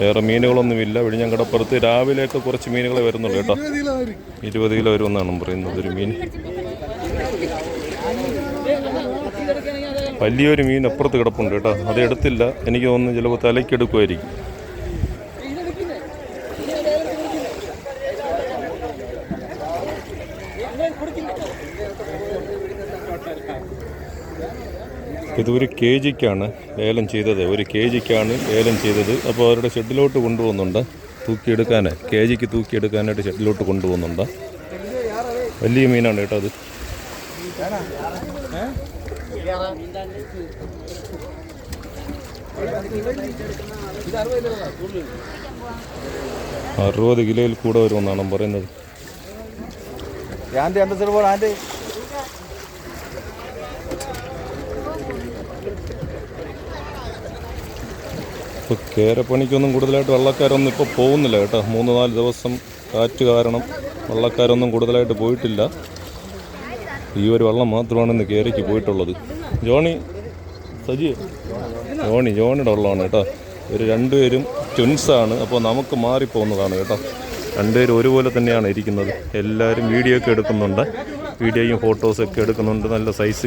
വേറെ മീനുകളൊന്നുമില്ല. വിഴിഞ്ഞങ്കടപ്പുറത്ത് രാവിലെയൊക്കെ കുറച്ച് മീനുകളെ വരുന്നുണ്ട് കേട്ടോ. ഇരുപത് കിലോ വരുമെന്നാണ് പറയുന്നത് ഒരു മീൻ. വലിയൊരു മീൻ അപ്പുറത്ത് കിടപ്പുണ്ട് കേട്ടോ. അത് എടുത്തില്ല. എനിക്ക് തോന്നുന്നു ചിലപ്പോൾ തലയ്ക്കെടുക്കുമായിരിക്കും. ഇതൊരു കെ ജിക്കാണ് ലേലം ചെയ്തത്. ഒരു കെ ജിക്കാണ് ലേലം ചെയ്തത്. അപ്പോൾ അവരുടെ ഷെഡിലോട്ട് കൊണ്ടുപോകുന്നുണ്ട്. തൂക്കിയെടുക്കാൻ കെ ജിക്ക് തൂക്കിയെടുക്കാനായിട്ട് ഷെഡിലോട്ട് കൊണ്ടുപോകുന്നുണ്ട്. വലിയ മീനാണ് കേട്ടോ അത്. അറുപത് കിലോയിൽ കൂടെ വരുമെന്നാണ് പറയുന്നത്. ആന്റി. ഇപ്പോൾ കേരപ്പണിക്കൊന്നും കൂടുതലായിട്ട് വള്ളക്കാരൊന്നും ഇപ്പോൾ പോകുന്നില്ല കേട്ടോ. മൂന്ന് നാല് ദിവസം കാറ്റ് കാരണം വള്ളക്കാരൊന്നും കൂടുതലായിട്ട് പോയിട്ടില്ല. ഈ ഒരു വള്ളം മാത്രമാണ് ഇന്ന് കേരയ്ക്ക് പോയിട്ടുള്ളത്. ജോണി സജി ജോണി ജോണിയുടെ വള്ളമാണ് കേട്ടോ. ഒരു രണ്ടുപേരും ട്വിൻസാണ് അപ്പോൾ നമുക്ക് മാറിപ്പോകുന്നതാണ് കേട്ടോ. രണ്ടുപേരും ഒരുപോലെ തന്നെയാണ് ഇരിക്കുന്നത്. എല്ലാവരും വീഡിയോ ഒക്കെ എടുക്കുന്നുണ്ട്. വീഡിയോയും ഫോട്ടോസൊക്കെ എടുക്കുന്നുണ്ട്. നല്ല സൈസ്